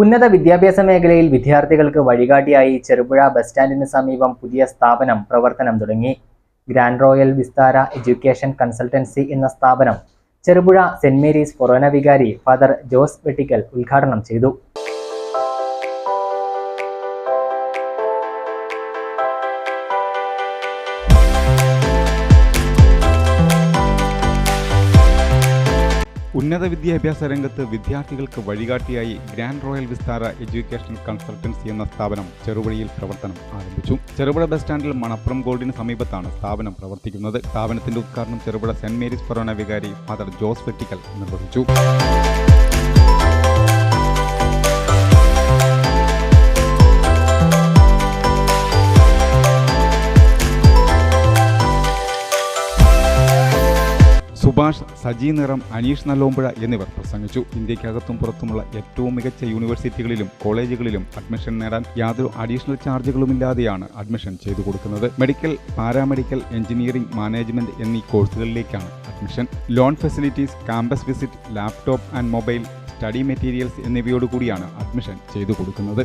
ഉന്നത വിദ്യാഭ്യാസ മേഖലയിൽ വിദ്യാർത്ഥികൾക്ക് വഴികാട്ടിയായി ചെറുപുഴ ബസ് സ്റ്റാൻഡിന് സമീപം പുതിയ സ്ഥാപനം പ്രവർത്തനം തുടങ്ങി. Grand royal Vistara education consultancy എന്ന സ്ഥാപനം ചെറുപുഴ സെന്റ് മേരീസ് ഫൊറോന വികാരി ഫാദർ ജോസ് വെട്ടിക്കൽ ഉദ്ഘാടനം ചെയ്തു. ഉന്നത വിദ്യാഭ്യാസ രംഗത്ത് വിദ്യാർത്ഥികൾക്ക് വഴികാട്ടിയായി grand royal Vistara education consultancy എന്ന സ്ഥാപനം ചെറുപുഴയിൽ പ്രവർത്തനം ആരംഭിച്ചു. ചെറുപുഴ ബസ് സ്റ്റാൻഡിൽ മണപ്പുറം ഗോൾഡിന് സമീപത്താണ് സ്ഥാപനം പ്രവർത്തിക്കുന്നത്. സ്ഥാപനത്തിന്റെ ഉദ്ഘാടനം ചെറുപുഴ സെന്റ് മേരീസ് ഫൊറോന വികാരി ഫാദർ ജോസ് വെട്ടിക്കൽ നിർവഹിച്ചു. സുഭാഷ് സജി നിറം അനീഷ് നല്ലോമ്പുഴ എന്നിവർ പ്രസംഗിച്ചു. ഇന്ത്യക്കകത്തും പുറത്തുമുള്ള ഏറ്റവും മികച്ച യൂണിവേഴ്സിറ്റികളിലും കോളേജുകളിലും അഡ്മിഷൻ നേടാൻ യാതൊരു അഡീഷണൽ ചാർജുകളുമില്ലാതെയാണ് അഡ്മിഷൻ ചെയ്തു കൊടുക്കുന്നത്. മെഡിക്കൽ പാരാമെഡിക്കൽ എഞ്ചിനീയറിംഗ് മാനേജ്മെന്റ് എന്നീ കോഴ്സുകളിലേക്കാണ് admission. Loan facilities campus visit laptop and mobile study materials എന്നിവയോടുകൂടിയാണ് admission ചെയ്തു കൊടുക്കുന്നത്.